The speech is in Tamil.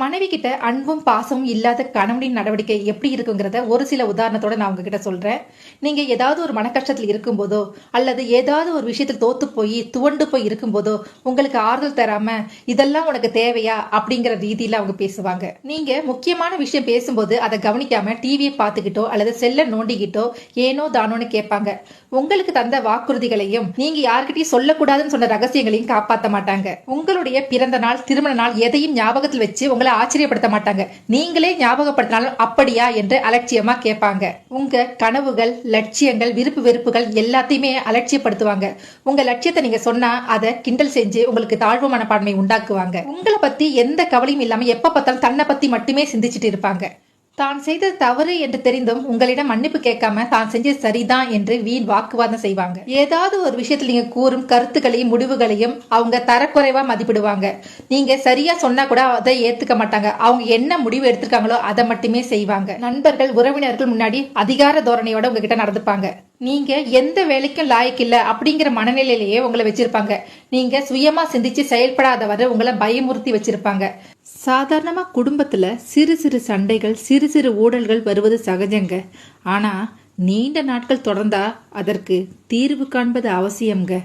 மனைவி கிட்ட அன்பும் பாசமும் இல்லாத கணவனின் நடவடிக்கை எப்படி இருக்குங்கிறத ஒரு சில உதாரணத்தோட நான் உங்ககிட்ட சொல்றேன். நீங்க ஏதாவது ஒரு மன கஷ்டத்தில் இருக்கும்போதோ அல்லது ஏதாவது ஒரு விஷயத்தில் தோத்து போய் துவண்டு போய் இருக்கும்போதோ உங்களுக்கு ஆறுதல் தராம இதெல்லாம் உனக்கு தேவையா அப்படிங்கிற ரீதியில அவங்க பேசுவாங்க. நீங்க முக்கியமான விஷயம் பேசும்போது அதை கவனிக்காம டிவியை பார்த்துக்கிட்டோ அல்லது செல்ல நோண்டிக்கிட்டோ ஏனோ தானோன்னு கேட்பாங்க. உங்களுக்கு தந்த வாக்குறுதிகளையும் நீங்க யார்கிட்டயும் சொல்லக்கூடாதுன்னு சொன்ன ரகசியங்களையும் காப்பாற்ற மாட்டாங்க. உங்களுடைய பிறந்த நாள் திருமண நாள் எதையும் ஞாபகத்தில் வச்சு உங்களை ஆச்சரியப்படுத்த மாட்டாங்க. நீங்களே ஞாபகப்படுத்தினாலும் அப்படியா என்று அலட்சியமா கேட்பாங்க. உங்க கனவுகள் லட்சியங்கள் விருப்பு வெறுப்புகள் எல்லாத்தையுமே அலட்சியப்படுத்துவாங்க. உங்க லட்சியத்தை நீங்க சொன்னா அதை கிண்டல் செஞ்சு உங்களுக்கு தாழ்வு மனப்பான்மை உண்டாக்குவாங்க. உங்களை பத்தி எந்த கவலையும் இல்லாம எப்ப பார்த்தாலும் தன்னை பத்தி மட்டுமே சிந்திச்சிட்டு இருப்பாங்க. தான் செய்த தவறு என்று தெரிந்தும் உங்களிடம் மன்னிப்பு கேட்காம தான் செஞ்சது சரிதான் என்று வீண் வாக்குவாதம் செய்வாங்க. ஏதாவது ஒரு விஷயத்தில் நீங்க கூறும் கருத்துக்களையும் முடிவுகளையும் அவங்க தரக்குறைவா மதிப்பிடுவாங்க. நீங்க சரியா சொன்னா கூட அதை ஏத்துக்க மாட்டாங்க. அவங்க என்ன முடிவு எடுத்திருக்காங்களோ அதை மட்டுமே செய்வாங்க. நண்பர்கள் உறவினர்கள் முன்னாடி அதிகார தோரணையோட உங்ககிட்ட நடந்துப்பாங்க. நீங்க எந்த வேலைக்கும் லாய்க்கு இல்ல அப்படிங்கிற மனநிலையிலேயே உங்களை வச்சிருப்பாங்க. நீங்க சுயமா சிந்திச்சு செயல்படாதவரை உங்களை பயமுறுத்தி வச்சிருப்பாங்க. சாதாரணமா குடும்பத்துல சிறு சிறு சண்டைகள் சிறு சிறு ஊழல்கள் வருவது சகஜங்க. ஆனா நீண்ட நாட்கள் தொடர்ந்தா அதற்கு தீர்வு காண்பது அவசியம்ங்க.